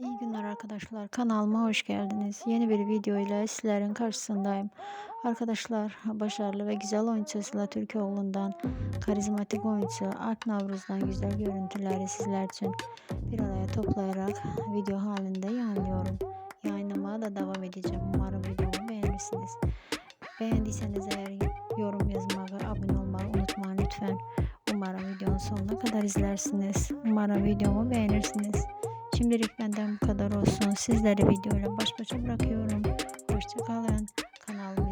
İyi günler arkadaşlar. Kanalıma hoş geldiniz. Yeni bir video ile sizlerin karşısındayım. Arkadaşlar başarılı ve güzel oyuncu Sıla Türkoğlu'ndan karizmatik oyuncu Alp Navruz'dan güzel görüntüleri sizler için bir araya toplayarak video halinde yayınlıyorum. Yayınlamaya da devam edeceğim. Umarım videomu beğenirsiniz. Beğendiyseniz eğer yorum yazmayı, abone olmayı unutmayın lütfen. Umarım videonun sonuna kadar izlersiniz. Umarım videomu beğenirsiniz. Şimdilik benden bu kadar olsun. Sizleri videoyla baş başa bırakıyorum. Hoşçakalın. Kanalıma